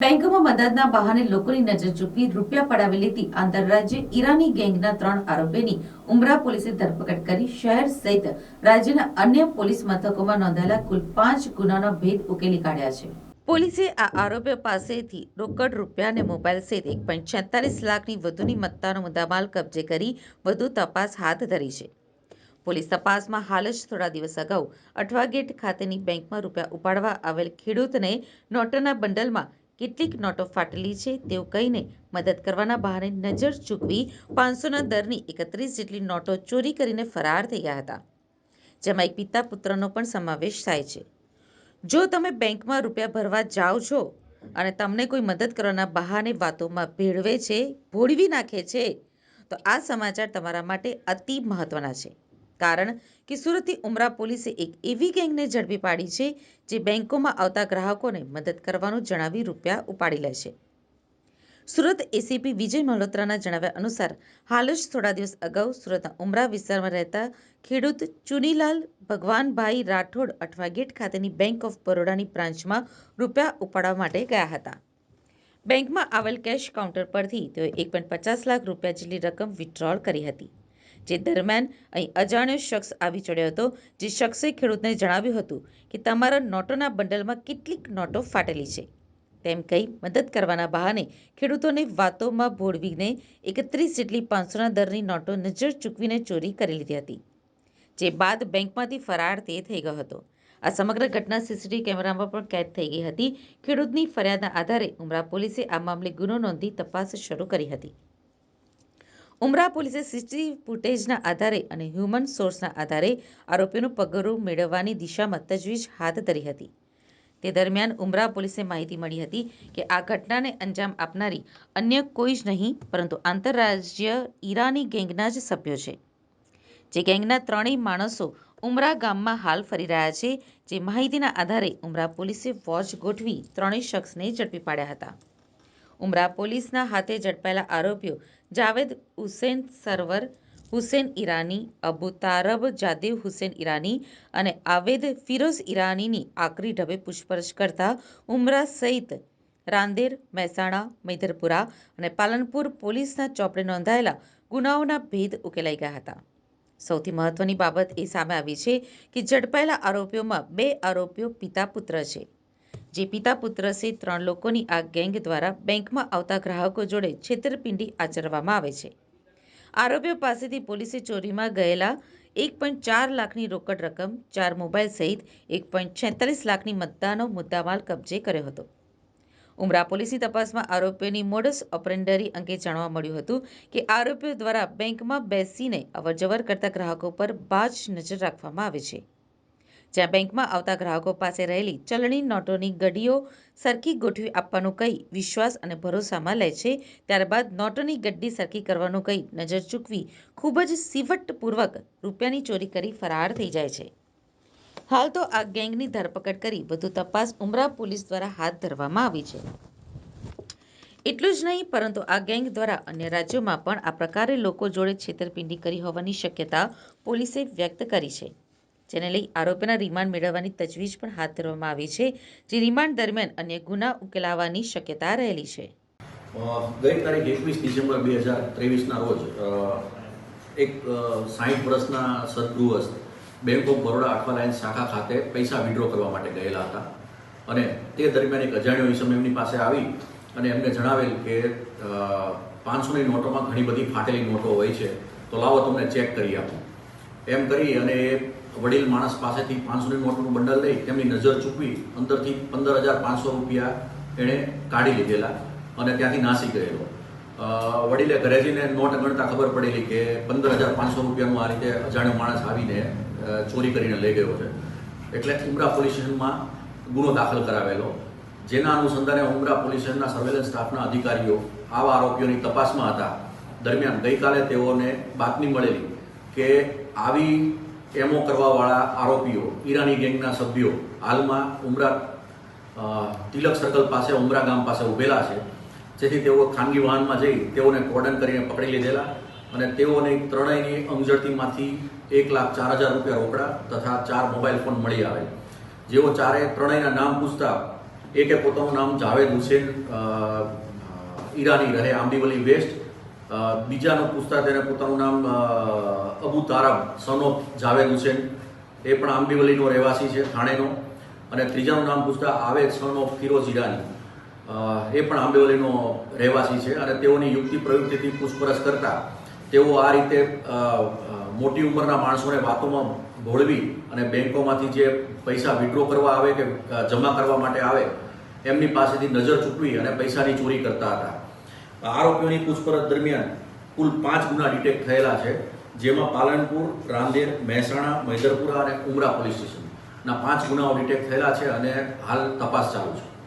બેંકોમાં મદદના બહાને લોકોની નજર ચૂકવી રૂપિયા પડાવી લેતી આંતરરાજ્ય ઈરાની ગેંગના ત્રણ આરોપીની ઉમરા પોલીસે ધરપકડ કરી. શહેર સહિત રાજ્યના અન્ય પોલીસ મથકોમાં નોંધાયેલા કુલ પાંચ ગુનાનો ભેદ ઉકેલી કાઢ્યા છે. પોલીસે આ આરોપીઓ પાસેથી રોકડ રૂપિયા અને મોબાઈલ સહિત એક પોઈન્ટ છેતાલીસ લાખની વધુની મત્તાનો મુદ્દામાલ કબજે કરી વધુ તપાસ હાથ ધરી છે. પોલીસ તપાસમાં હાલ જ થોડા દિવસ અગાઉ અઠવા ગેટ ખાતેની બેંકમાં રૂપિયા ઉપાડવા આવેલ ખેડૂતને નોટોના બંડલમાં કેટલીક નોટો ફાટેલી છે તેવું કહીને મદદ કરવાના બહાને નજર ચૂકવી પાંચસોના દરની એકત્રીસ જેટલી નોટો ચોરી કરીને ફરાર થઈ ગયા હતા, જેમાં એક પિતા પુત્રનો પણ સમાવેશ થાય છે. જો તમે બેંકમાં રૂપિયા ભરવા જાઓ છો અને તમને કોઈ મદદ કરવાના બહાને વાતોમાં ભેળવે છે, ભોળવી નાખે છે, તો આ સમાચાર તમારા માટે અતિ મહત્વના છે. કારણ કે સુરતની ઉમરા પોલીસે એક એવી ગેંગને ઝડપી પાડી છે જે બેંકોમાં આવતા ગ્રાહકોને મદદ કરવાનું જણાવી રૂપિયા ઉપાડી લે છે. સુરત એસીપી વિજય મલ્હોત્રાના જણાવ્યા અનુસાર, હાલ જ થોડા દિવસ અગાઉ સુરતના ઉમરા વિસ્તારમાં રહેતા ખેડૂત ચુનીલાલ ભગવાનભાઈ રાઠોડ અઠવા ગેટ ખાતેની બેંક ઓફ બરોડાની બ્રાન્ચમાં રૂપિયા ઉપાડવા માટે ગયા હતા. બેંકમાં આવેલ કેશ કાઉન્ટર પરથી તેઓએ એક પોઈન્ટ પચાસ લાખ રૂપિયા જેટલી રકમ વિથડ્રોલ કરી હતી. જે દરમિયાન અહીં અજાણ્યો શખ્સ આવી ચડ્યો હતો, જે શખ્સે ખેડૂતને જણાવ્યું હતું કે તમારા નોટોના બંડલમાં કેટલીક નોટો ફાટેલી છે. તેમ કહી મદદ કરવાના બહાને ખેડૂતોને વાતોમાં ભોળવીને એકત્રીસ જેટલી પાંચસોના દરની નોટો નજર ચૂકવીને ચોરી કરી લીધી હતી, જે બાદ બેંકમાંથી ફરાર તે થઈ ગયો હતો. આ સમગ્ર ઘટના સીસીટીવી કેમેરામાં પણ કેદ થઈ ગઈ હતી. ખેડૂતની ફરિયાદના આધારે ઉમરા પોલીસે આ મામલે ગુનો નોંધી તપાસ શરૂ કરી હતી. ઉમરા પોલીસે સીસીટીવી ફૂટેજના આધારે અને હ્યુમન સોર્સના આધારે આરોપીનું પગરું મેળવવાની દિશામાં તજવીજ હાથ ધરી હતી. તે દરમિયાન ઉમરા પોલીસે માહિતી મળી હતી કે આ ઘટનાને અંજામ આપનારી અન્ય કોઈ જ નહીં, પરંતુ આંતરરાજ્ય ઈરાની ગેંગના જ સભ્યો છે, જે ગેંગના ત્રણેય માણસો ઉમરા ગામમાં હાલ ફરી રહ્યા છે, જે માહિતીના આધારે ઉમરા પોલીસે વોચ ગોઠવી ત્રણેય શખ્સને ઝડપી પાડ્યા હતા. ઉમરા પોલીસના હાથે ઝડપાયેલા આરોપીઓ જાવેદ હુસેન સરવર, હુસેન ઈરાની, અબુ તારબ, જાદેવ હુસેન ઈરાની અને આવેદ ફિરોઝ ઈરાનીની આકરી ઢબે પૂછપરછ કરતા ઉમરા સહિત રાંદેર, મહેસાણા મૈધરપુરા અને પાલનપુર પોલીસના ચોપડે નોંધાયેલા ગુનાઓના ભેદ ઉકેલાઈ ગયા હતા. સૌથી મહત્વની બાબત એ સામે આવી છે કે ઝડપાયેલા આરોપીઓમાં બે આરોપીઓ પિતા પુત્ર છે. જે પિતા પુત્ર સહિત ત્રણ લોકોની આ ગેંગ દ્વારા બેંકમાં આવતા ગ્રાહકો જોડે છેતરપિંડી આચરવામાં આવે છે. આરોપીઓ પાસેથી પોલીસે ચોરીમાં ગયેલા એક પોઈન્ટ ચાર લાખની રોકડ રકમ, ચાર મોબાઈલ સહિત એક પોઈન્ટ છેતાલીસ લાખની મતદાનો મુદ્દામાલ કબજે કર્યો હતો. ઉમરા પોલીસની તપાસમાં આરોપીઓની મોડસ ઓપરેન્ડરી અંગે જાણવા મળ્યું હતું કે આરોપીઓ દ્વારા બેંકમાં બેસીને અવરજવર કરતા ગ્રાહકો પર બાજ નજર રાખવામાં આવે છે. જ્યાં બેંકમાં આવતા ગ્રાહકો પાસે રહેલી ચલણી નોટોની ગડીઓ સરખી ગોઠવી આપવાનું કહી વિશ્વાસ અને ભરોસામાં લે છે, ત્યારબાદ નોટોની ગડ્ડી સરખી કરવાનું કહી નજર ચૂકવી ખૂબ જ સિવટપૂર્વક રૂપિયાની ચોરી કરી ફરાર થઈ જાય છે. હાલ તો આ ગેંગની ધરપકડ કરી વધુ તપાસ ઉમરા પોલીસ દ્વારા હાથ ધરવામાં આવી છે. એટલું જ નહીં, પરંતુ આ ગેંગ દ્વારા અન્ય રાજ્યોમાં પણ આ પ્રકારે લોકો જોડે છેતરપિંડી કરી હોવાની શક્યતા પોલીસે વ્યક્ત કરી છે. જેને લઈ આરોપીના રિમાન્ડ મેળવવાની તજવીજ પણ હાથ ધરવામાં આવી છે, જે રિમાન્ડ દરમિયાન અન્ય ગુના ઉકેલાવાની શક્યતા રહેલી છે. ગઈ તારીખ એકવીસ ડિસેમ્બર બે હજાર ત્રેવીસના રોજ એક સાહીઠ વર્ષના સદગૃહસ્થ bank of Baroda Athwa line શાખા ખાતે પૈસા વિડ્રો કરવા માટે ગયેલા હતા. અને તે દરમિયાન એક અજાણ્યો ઈસમ એમની પાસે આવી અને એમને જણાવેલ કે પાંચસોની નોટોમાં ઘણી બધી ફાટેલી નોટો હોય છે, તો લાવો તમને ચેક કરી આપું. એમ કરી અને વડીલ માણસ પાસેથી પાંચસોની નોટનું બંડલ લઈ તેમની નજર ચૂકવી અંદરથી પંદર હજાર પાંચસો રૂપિયા એણે કાઢી લીધેલા અને ત્યાંથી નાસી ગયેલો. વડીલે ઘરે જઈને નોટ ગણતા ખબર પડેલી કે પંદર હજાર પાંચસો રૂપિયાનું આ રીતે અજાણ્યો માણસ આવીને ચોરી કરીને લઈ ગયો છે. એટલે ઉમરા પોલીસ સ્ટેશનમાં ગુનો દાખલ કરાવેલો. જેના અનુસંધાને ઉમરા પોલીસ સ્ટેશનના સર્વેલન્સ સ્ટાફના અધિકારીઓ આવા આરોપીઓની તપાસમાં હતા. દરમિયાન ગઈકાલે તેઓને બાતમી મળેલી કે આવી એમો કરવાવાળા આરોપીઓ, ઈરાની ગેંગના સભ્યો, હાલમાં ઉમરા તિલક સર્કલ પાસે, ઉમરા ગામ પાસે ઊભેલા છે. જેથી તેઓ ખાનગી વાહનમાં જઈ તેઓને કોર્ડન કરીને પકડી લીધેલા અને તેઓને ત્રણેયની અંગઝડતીમાંથી એક લાખ ચાર હજાર રૂપિયા રોકડા તથા ચાર મોબાઈલ ફોન મળી આવે. જેઓ ચારે ત્રણેયના નામ પૂછતા, એક પોતાનું નામ જાવેદ હુસેન ઈરાની રહે, આંબીવલી વેસ્ટ બીજાનું પૂછતા તેને પોતાનું નામ અબુ તારાબ સન ઓફ જાવેદ હુસેન. એ પણ આંબીવલીનો રહેવાસી છે, થાણેનો. અને ત્રીજાનું નામ પૂછતા આવેદ સન ઓફ ફિરોઝ ઈરાની. એ પણ આંબેવલીનો રહેવાસી છે અને તેઓની યુક્તિ પ્રવૃત્તિથી પૂછપરછ કરતા તેઓ આ રીતે મોટી ઉંમરના માણસોને વાતોમાં ભોળવી અને બેંકોમાંથી જે પૈસા વિડ્રો કરવા આવે કે જમા કરવા માટે આવે, એમની પાસેથી નજર ચૂકવી અને પૈસાની ચોરી કરતા હતા. આરોપીઓની પૂછપરછ દરમિયાન કુલ પાંચ ગુના ડિટેક્ટ થયેલા છે, જેમાં પાલનપુર, રાંદેર, મહેસાણા, મૈદરપુરા અને ઉમરા પોલીસ સ્ટેશનના પાંચ ગુનાઓ ડિટેક્ટ થયેલા છે અને હાલ તપાસ ચાલુ છે.